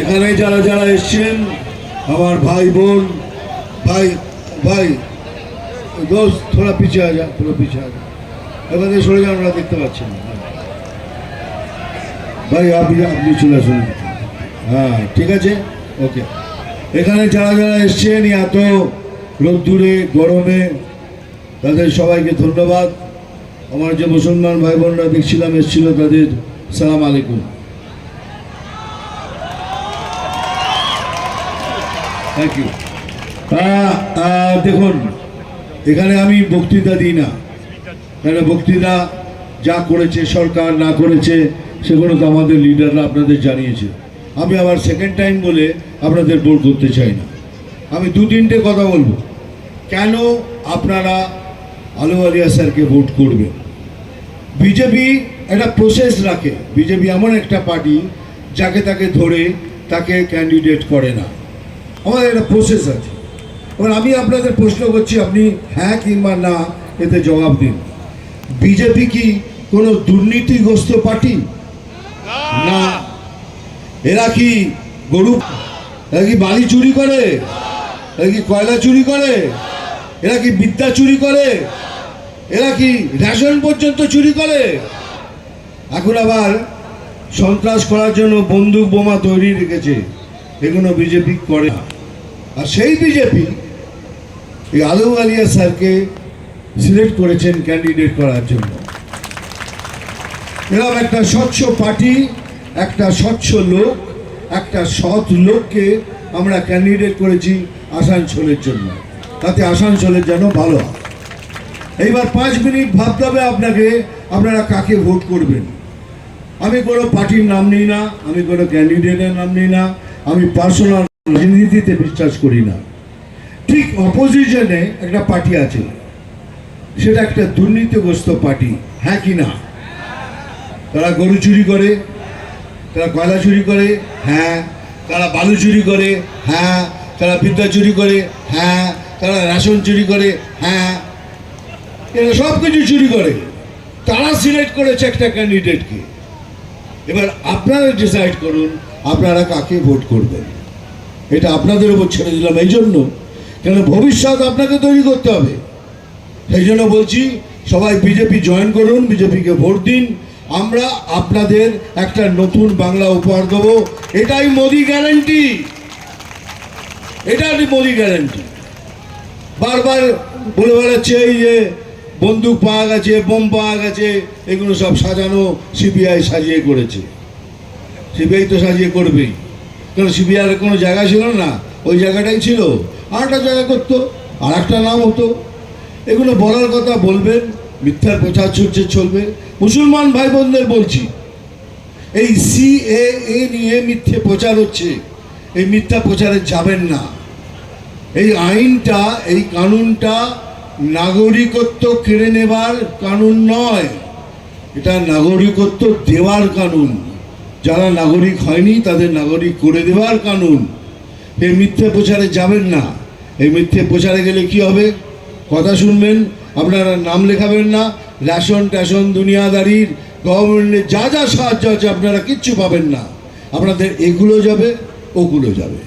এখানে যারা যারা এসছেন, আমার ভাই বোন, ভাই ভাই দোষ থোড়া পিছিয়ে যা থোড়া পিছিয়ে যা এখান সরে যান, ওরা দেখতে পাচ্ছেন না। ভাই, আপনি আপনি চলে আসুন। হ্যাঁ ঠিক আছে? ওকে। এখানে যারা যারা এসছেন এত রোদ্দুরে, গরমে, তাদের সবাইকে ধন্যবাদ। আমার যে মুসলমান ভাই বোনরা দেখছিলাম, এসেছিল তাদের সালাম আলাইকুম। থ্যাংক ইউ দেখুন, এখানে আমি বক্তৃতা দিই না। কেন বক্তৃতা যা করেছে সরকার, না করেছে, সেগুলো তো আমাদের লিডাররা আপনাদের জানিয়েছে। আমি আবার সেকেন্ড টাইম বলে আপনাদের বোর করতে চাই না। আমি দু তিনটে কথা বলব। কেন আপনারা আলুয়ালিয়া স্যারকে ভোট করবেন? বিজেপি একটা প্রসেস রাখে। বিজেপি এমন একটা পার্টি যাকে তাকে ধরে তাকে ক্যান্ডিডেট করে না। আমাদের একটা প্রসেস আছে। এবার আমি আপনাদের প্রশ্ন করছি, আপনি হ্যাঁ কিংবা না, এতে জবাব দিন। বিজেপি কি কোনো দুর্নীতিগ্রস্ত পার্টি? না। এরা কি গরু, এরা কি বালি চুরি করে? এরা কি কয়লা চুরি করে? এরা কি বিদ্যা চুরি করে? এরা কি রেশন পর্যন্ত চুরি করে? এখন আবার সন্ত্রাস করার জন্য বন্দুক বোমা তৈরি রেখেছে। এগুলো বিজেপি করে না। আর সেই বিজেপি, এই আলু আলিয়া স্যারকে সিলেক্ট করেছেন ক্যান্ডিডেট করার জন্য। এরকম একটা স্বচ্ছ পার্টি, একটা স্বচ্ছ লোক, একটা সৎ লোককে আমরা ক্যান্ডিডেট করেছি আসানসোলের জন্য। তাতে আসানসোলের জন্য ভালো হয়। এইবার পাঁচ মিনিট ভাবতে হবে আপনাকে, আপনারা কাকে ভোট করবেন? আমি কোনো পার্টির নাম নিই না, আমি কোনো ক্যান্ডিডেটের নাম নিই না, আমি পার্সোনাল রাজনীতিতে বিশ্বাস করি না। ঠিক অপোজিশনে একটা পার্টি আছে। সেটা একটা দুর্নীতিগ্রস্ত পার্টি হ্যাঁ কি না? তারা গরু চুরি করে, তারা কয়লা চুরি করে হ্যাঁ। তারা বালু চুরি করে হ্যাঁ। তারা বিদ্যা চুরি করে হ্যাঁ। তারা রেশন চুরি করে হ্যাঁ। এরা সব কিছু চুরি করে। তারা সিলেক্ট করেছে একটা ক্যান্ডিডেটকে এবার আপনারা ডিসাইড করুন, আপনারা কাকে ভোট করবেন? এটা আপনাদের উপর ছেড়ে দিলাম, এই জন্য। কেন ভবিষ্যৎ আপনাকে তৈরি করতে হবে। সেই জন্য বলছি, সবাই বিজেপি জয়েন করুন, বিজেপিকে ভোট দিন। আমরা আপনাদের একটা নতুন বাংলা উপহার দেবো। এটাই মোদি গ্যারান্টি এটাই মোদি গ্যারান্টি বারবার বলে বেড়াচ্ছে এই যে বন্দুক পাওয়া গেছে, বোম পাওয়া গেছে, এগুলো সব সাজানো সিবিআই সাজিয়ে করেছে। সিবিআই তো সাজিয়ে করবেই। কারণ সিবিআইয়ের কোনো জায়গা ছিল না, ওই জায়গাটাই ছিল। আর একটা জায়গা করতো আর একটা নাম হতো। এগুলো বলার কথা বলবেন, মিথ্যার প্রচার চলছে, চলবে। মুসলমান ভাই বোনদের বলছি, এই সিএএ নিয়ে মিথ্যে প্রচার হচ্ছে, এই মিথ্যা প্রচারে যাবেন না। এই আইনটা, এই কানুনটা নাগরিকত্ব কেড়ে নেবার কানুন নয়, এটা নাগরিকত্ব দেওয়ার কানুন। যারা নাগরিক হয়নি, তাদের নাগরিক করে দেওয়ার কানুন। এই মিথ্যে প্রচারে যাবেন না। এই মিথ্যে প্রচারে গেলে কি হবে? কথা শুনবেন, আপনারা নাম লেখাবেন না। রেশন ট্যাশন দুনিয়াদারির গভর্নমেন্টের যা যা সাহায্য আছে, আপনারা কিচ্ছু পাবেন না। আপনাদের এগুলো যাবে, ওগুলো যাবে।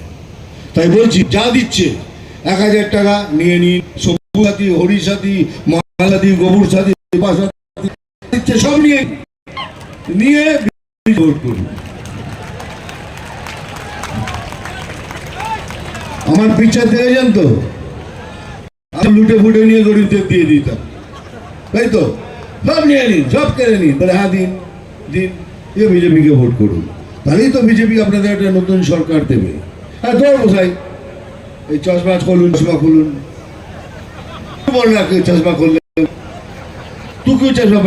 তাই বলছি, যা দিচ্ছে, এক হাজার টাকা নিয়ে নিন। সবুজ সাথী হরি সাথী মহা গোবর সাথী দিচ্ছে সব নিয়ে নিয়ে আমার পিকচার দেখেছেন তো? লুটে ফুটে নিয়ে গরিবদের দিয়ে দিতাম। তাই তো? সব নিয়ে নিন, সব কেড়ে নিন। বলে হ্যাঁ দিন দিন। দিয়ে বিজেপিকে ভোট করুন। তাহলেই তো বিজেপি আপনাদের একটা নতুন সরকার দেবে। হ্যাঁ ধর বসাই এই চশমা খুলুন চশমা খুলুন। বল রাখে চশমা খুললে? তুকেও চশমা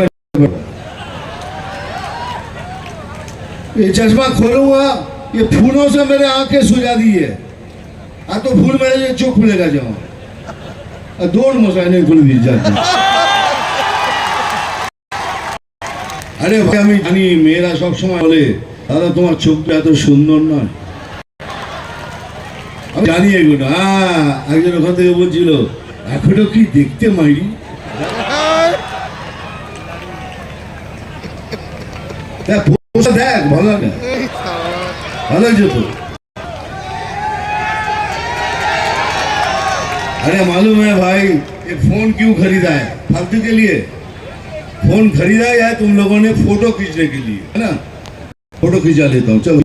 ये चश्मा खोलूंगा ये फूलों से मेरे आंखें सुझा दी है आ तो फूल मेरे ये चोख खुलेगा जाओ दौड़ मसाई नहीं खुल दी जाती আরে ভাই আমি জানি মেয়েরা সব সময় বলে দাদা তোমার চোখটা এত সুন্দর নয় আমি জানি এগুলো হ্যাঁ একজন ওখান থেকে বলছিল এখনো কি দেখতে মাইরি দেখ अरे, मालूम है भाई, ये फ़ोन क्यों खरीदा है? फालतू के लिए। फ़ोन खरीदा है तुम लोगों ने फ़ोटो खींचने के लिए? है ना? फ़ोटो खींचा लेता हूँ, चलो।